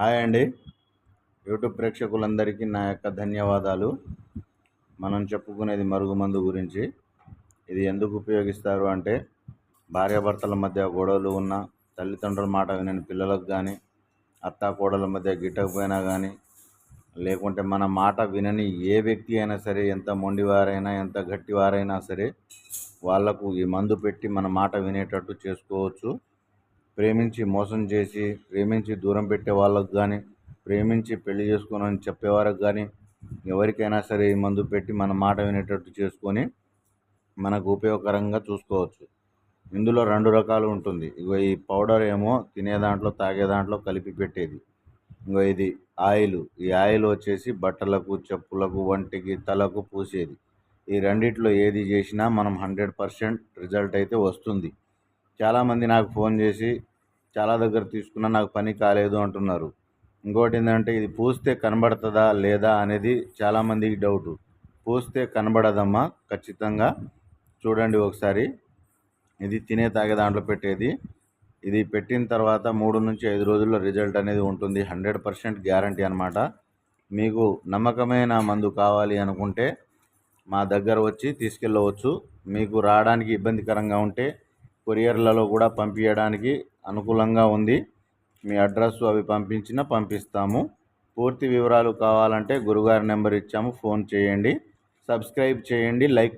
Hi అండి. YouTube ప్రేక్షకులందరికీ నా యొక్క ధన్యవాదాలు. మనం చెప్పుకునేది మరుగుమందు గురించి. ఇది ఎందుకు ఉపయోగిస్తారు అంటే భార్యాభర్తల మధ్య గొడవలు ఉన్న తల్లిదండ్రుల మాట వినని పిల్లలకు కానీ అత్త కోడల మధ్య గిట్టకపోయినా కానీ లేకుంటే మన మాట వినని ఏ వ్యక్తి అయినా సరే ఎంత మొండివారైనా ఎంత గట్టివారైనా సరే వాళ్ళకు ఈ మందు పెట్టి మన మాట వినేటట్టు చేసుకోవచ్చు. ప్రేమించి మోసం చేసి ప్రేమించి దూరం పెట్టే వాళ్ళకు కానీ ప్రేమించి పెళ్ళి చేసుకోనని చెప్పేవారికి కానీ ఎవరికైనా సరే ఈ మందు పెట్టి మన మాట వినేటట్టు చేసుకొని మనకు ఉపయోగకరంగా చూసుకోవచ్చు. ఇందులో రెండు రకాలు ఉంటుంది. ఇగో ఈ పౌడర్ ఏమో తినే దాంట్లో తాగే దాంట్లో కలిపి పెట్టేది. ఇంకో ఇది ఆయిల్. ఈ ఆయిల్ వచ్చేసి బట్టలకు చెప్పులకు వంటికి తలకు పూసేది. ఈ రెండిట్లో ఏది చేసినా మనం హండ్రెడ్ పర్సెంట్ రిజల్ట్ అయితే వస్తుంది. చాలామంది నాకు ఫోన్ చేసి చాలా దగ్గర తీసుకున్నా నాకు పని కాలేదు అంటున్నారు. ఇంకోటి ఏంటంటే ఇది పూస్తే కనబడుతుందా లేదా అనేది చాలామందికి డౌటు పూస్తే కనబడదమ్మా ఖచ్చితంగా. చూడండి ఒకసారి. ఇది తినే తాగే దాంట్లో పెట్టేది. ఇది పెట్టిన తర్వాత మూడు నుంచి ఐదు రోజుల్లో రిజల్ట్ అనేది ఉంటుంది. హండ్రెడ్ పర్సెంట్ గ్యారంటీ అనమాట మీకు నమ్మకమైన మందు కావాలి అనుకుంటే మా దగ్గర వచ్చి తీసుకెళ్ళవచ్చు. మీకు రావడానికి ఇబ్బందికరంగా ఉంటే కొరియర్లలో కూడా పంపించడానికి అనుకూలంగా ఉంది. మీ అడ్రస్ అవి పంపించినా పంపిస్తాము. పూర్తి వివరాలు కావాలంటే గురుగారి నెంబర్ ఇచ్చాము. ఫోన్ చేయండి. సబ్స్క్రైబ్ చేయండి. లైక్